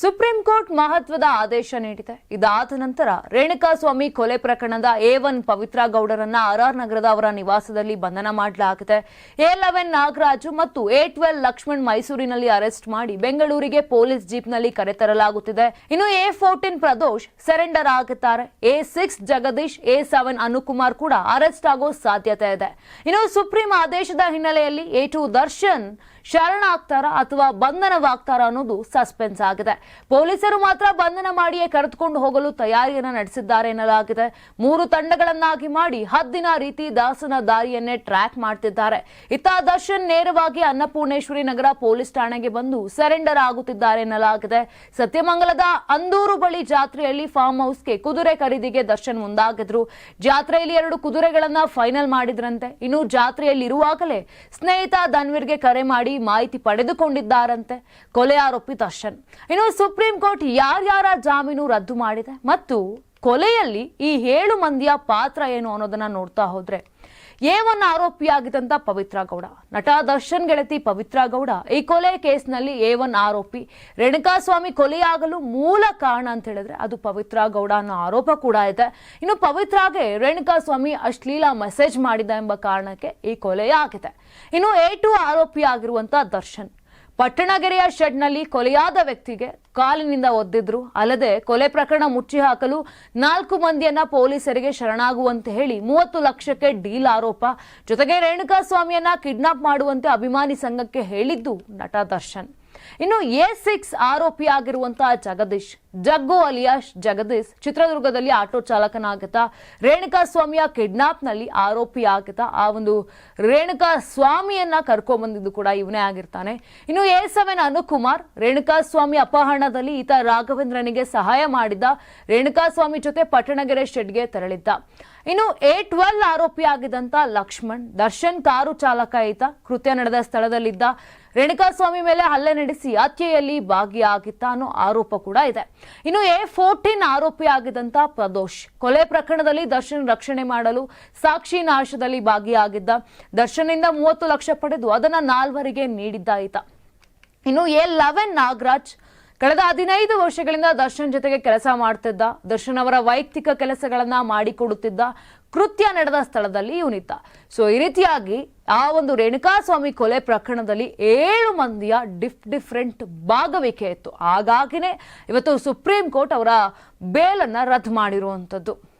Supreme court ಮಹತ್ವದ ಆದೇಶ ನೀಡಿದೆ. ಇದಾದ ನಂತರ ರೇಣುಕಾಸ್ವಾಮಿ ಕೊಲೆ ಪ್ರಕರಣದ ಎ ಒನ್ ಪವಿತ್ರ ಗೌಡರನ್ನ ಆರ್ಆರ್ ನಗರದ ಅವರ ನಿವಾಸದಲ್ಲಿ ಬಂಧನ ಮಾಡಲಾಗಿದೆ. ಎ ಲೆವೆನ್ ನಾಗರಾಜು ಮತ್ತು ಎ ಟ್ವೆಲ್ ಲಕ್ಷ್ಮಣ್ ಮೈಸೂರಿನಲ್ಲಿ ಅರೆಸ್ಟ್ ಮಾಡಿ ಬೆಂಗಳೂರಿಗೆ ಪೊಲೀಸ್ ಜೀಪ್ನಲ್ಲಿ ಕರೆತರಲಾಗುತ್ತಿದೆ ಇನ್ನು ಎ ಫೋರ್ಟೀನ್ ಪ್ರದೋಷ್ ಸೆರೆಂಡರ್ ಆಗುತ್ತಾರೆ. A six Jagadish, A seven Anukumar ಕೂಡ ಅರೆಸ್ಟ್ ಆಗೋ ಸಾಧ್ಯತೆ ಇದೆ. ಇನ್ನು ಸುಪ್ರೀಂ ಆದೇಶದ ಹಿನ್ನೆಲೆಯಲ್ಲಿ ಎ ಟು ದರ್ಶನ್ ಶರಣಾಗ್ತಾರ ಅಥವಾ ಬಂಧನವಾಗ್ತಾರಾ ಅನ್ನೋದು ಸಸ್ಪೆನ್ಸ್ ಆಗಿದೆ. ಪೊಲೀಸರು ಮಾತ್ರ ಬಂಧನ ಮಾಡಿಯೇ ಕರೆದುಕೊಂಡು ಹೋಗಲು ತಯಾರಿಯನ್ನ ನಡೆಸಿದ್ದಾರೆ ಎನ್ನಲಾಗಿದೆ. ಮೂರು ತಂಡಗಳನ್ನಾಗಿ ಮಾಡಿ ಹದ್ದಿನ ರೀತಿ ದಾಸನ ದಾರಿಯನ್ನೇ ಟ್ರ್ಯಾಕ್ ಮಾಡ್ತಿದ್ದಾರೆ. ಇತ್ತ ದರ್ಶನ್ ನೇರವಾಗಿ ಅನ್ನಪೂರ್ಣೇಶ್ವರಿ ನಗರ ಪೊಲೀಸ್ ಠಾಣೆಗೆ ಬಂದು ಸರೆಂಡರ್ ಆಗುತ್ತಿದ್ದಾರೆ ಎನ್ನಲಾಗಿದೆ. ಸತ್ಯಮಂಗಲದ ಅಂದೂರು ಬಳಿ ಜಾತ್ರೆಯಲ್ಲಿ ಫಾರ್ಮ್ ಹೌಸ್ಗೆ ಕುದುರೆ ಖರೀದಿಗೆ ದರ್ಶನ್ ಮುಂದಾಗಿದ್ರು. ಜಾತ್ರೆಯಲ್ಲಿ ಎರಡು ಕುದುರೆಗಳನ್ನ ಫೈನಲ್ ಮಾಡಿದ್ರಂತೆ. ಇನ್ನು ಜಾತ್ರೆಯಲ್ಲಿ ಇರುವಾಗಲೇ ಸ್ನೇಹಿತ ಧನ್ವೀರ್ಗೆ ಕರೆ ಮಾಡಿ ಮಾಹಿತಿ ಪಡೆದುಕೊಂಡಿದ್ದಾರಂತೆ. ಕೊಲೆ ಆರೋಪಿ ದರ್ಶನ್. ಇನ್ನು ಸುಪ್ರೀಂ ಕೋರ್ಟ್ ಯಾರ್ಯಾರ ಜಾಮೀನು ರದ್ದು ಮಾಡಿದೆ ಮತ್ತು ಕೊಲೆಯಲ್ಲಿ ಈ ಏಳು ಮಂದಿಯ ಪಾತ್ರ ಏನು ಅನ್ನೋದನ್ನ ನೋಡ್ತಾ ಹೋದ್ರೆ ಒನ್ ಆರೋಪಿಯಾಗಿದ್ದಂತ ಪವಿತ್ರ ಗೌಡ, ನಟ ದರ್ಶನ್ ಗೆಳತಿ ಪವಿತ್ರ ಗೌಡ, ಈ ಕೊಲೆ ಕೇಸ್ನಲ್ಲಿ ಒನ್ ಆರೋಪಿ ರೇಣುಕಾಸ್ವಾಮಿ ಕೊಲೆಯಾಗಲು ಮೂಲ ಕಾರಣ ಅಂತ ಹೇಳಿದ್ರೆ ಅದು ಪವಿತ್ರ ಗೌಡ ಅನ್ನೋ ಆರೋಪ ಕೂಡ ಇದೆ. ಇನ್ನು ಪವಿತ್ರಾಗೆ ರೇಣುಕಾಸ್ವಾಮಿ ಅಶ್ಲೀಲ ಮೆಸೇಜ್ ಮಾಡಿದ ಎಂಬ ಕಾರಣಕ್ಕೆ ಈ ಕೊಲೆಯಾಗಿದೆ. ಇನ್ನು ಎ ಟು ಆರೋಪಿಯಾಗಿರುವಂತ ದರ್ಶನ್ ಪಟ್ಟಣಗೆರೆಯ ಶೆಡ್ನಲ್ಲಿ ಕೊಲೆಯಾದ ವ್ಯಕ್ತಿಗೆ ಕಾಲಿನಿಂದ ಒದ್ದಿದ್ರು. ಅಲ್ಲದೆ ಕೊಲೆ ಪ್ರಕರಣ ಮುಚ್ಚಿ ಹಾಕಲು ನಾಲ್ಕು ಮಂದಿಯನ್ನ ಪೊಲೀಸರಿಗೆ ಶರಣಾಗುವಂತೆ ಹೇಳಿ ಮೂವತ್ತು ಲಕ್ಷಕ್ಕೆ ಡೀಲ್ ಆರೋಪ. ಜೊತೆಗೆ ರೇಣುಕಾಸ್ವಾಮಿಯನ್ನ ಕಿಡ್ನಾಪ್ ಮಾಡುವಂತೆ ಅಭಿಮಾನಿ ಸಂಘಕ್ಕೆ ಹೇಳಿದ್ದು ನಟ ದರ್ಶನ್. ಇನ್ನು ಎ ಸಿಕ್ಸ್ ಆರೋಪಿಯಾಗಿರುವಂತಹ ಜಗದೀಶ್, ಜಗ್ಗು ಅಲಿಯಾಶ್ ಜಗದೀಶ್ ಚಿತ್ರದುರ್ಗದಲ್ಲಿ ಆಟೋ ಚಾಲಕನಾಗತ ರೇಣುಕಾ ಸ್ವಾಮಿಯ ಕಿಡ್ನಾಪ್ನಲ್ಲಿ ಆರೋಪಿಯಾಗತ ಆ ಒಂದು ರೇಣುಕಾ ಸ್ವಾಮಿಯನ್ನ ಕರ್ಕೊಂಡ್ಬಂದಿದ್ದು ಕೂಡ ಇವನೇ ಆಗಿರ್ತಾನೆ. ಇನ್ನು ಎ ಸೆವೆನ್ ಅನುಕುಮಾರ್, ರೇಣುಕಾ ಸ್ವಾಮಿ ಅಪಹರಣದಲ್ಲಿ ಈತ ರಾಘವೇಂದ್ರನಿಗೆ ಸಹಾಯ ಮಾಡಿದ್ದ. ರೇಣುಕಾ ಸ್ವಾಮಿ ಜೊತೆ ಪಟ್ಟಣಗೆರೆ ಶೆಡ್ಗೆ ತೆರಳಿದ್ದ. ಇನ್ನು ಎ ಟ್ವೆಲ್ ಆರೋಪಿಯಾಗಿದ್ದಂತ ಲಕ್ಷ್ಮಣ್, ದರ್ಶನ್ ಕಾರು ಚಾಲಕ ಈತ ಕೃತ್ಯ ನಡೆದ ಸ್ಥಳದಲ್ಲಿದ್ದ ರೇಣುಕಾಸ್ವಾಮಿ ಮೇಲೆ ಹಲ್ಲೆ ನಡೆಸಿ ಹತ್ಯೆಯಲ್ಲಿ ಭಾಗಿಯಾಗಿತ್ತ ಅನ್ನೋ ಆರೋಪ ಕೂಡ ಇದೆ. ಇನ್ನು ಎ ಫೋರ್ಟೀನ್ ಆರೋಪಿಯಾಗಿದ್ದಂತ ಪ್ರದೋಷ್, ಕೊಲೆ ಪ್ರಕರಣದಲ್ಲಿ ದರ್ಶನ್ ರಕ್ಷಣೆ ಮಾಡಲು ಸಾಕ್ಷಿ ನಾಶದಲ್ಲಿ ಭಾಗಿಯಾಗಿದ್ದ. ದರ್ಶನ್ನಿಂದ ಮೂವತ್ತು ಲಕ್ಷ ಪಡೆದು ಅದನ್ನ ನಾಲ್ವರಿಗೆ ನೀಡಿದ್ದ ಈತ. ಇನ್ನು ಎ ಲೆವೆನ್ ನಾಗರಾಜ್ ಕಳೆದ ಹದಿನೈದು ವರ್ಷಗಳಿಂದ ದರ್ಶನ್ ಜೊತೆಗೆ ಕೆಲಸ ಮಾಡ್ತಿದ್ದ. ದರ್ಶನ್ ಅವರ ವೈಯಕ್ತಿಕ ಕೆಲಸಗಳನ್ನ ಮಾಡಿಕೊಡುತ್ತಿದ್ದ ಕೃತ್ಯ ನಡೆದ ಸ್ಥಳದಲ್ಲಿ ಇವನಿದ್ದ. ಸೊ ಈ ರೀತಿಯಾಗಿ ಆ ಒಂದು ರೇಣುಕಾಸ್ವಾಮಿ ಕೊಲೆ ಪ್ರಕರಣದಲ್ಲಿ ಏಳು ಮಂದಿಯ ಡಿಫ್ ಡಿಫ್ರೆಂಟ್ ಭಾಗವಹಿಕೆ ಇತ್ತು. ಹಾಗಾಗಿನೇ ಇವತ್ತು ಸುಪ್ರೀಂ ಕೋರ್ಟ್ ಅವರ ಬೇಲನ್ನ ರದ್ದು ಮಾಡಿರುವಂತದ್ದು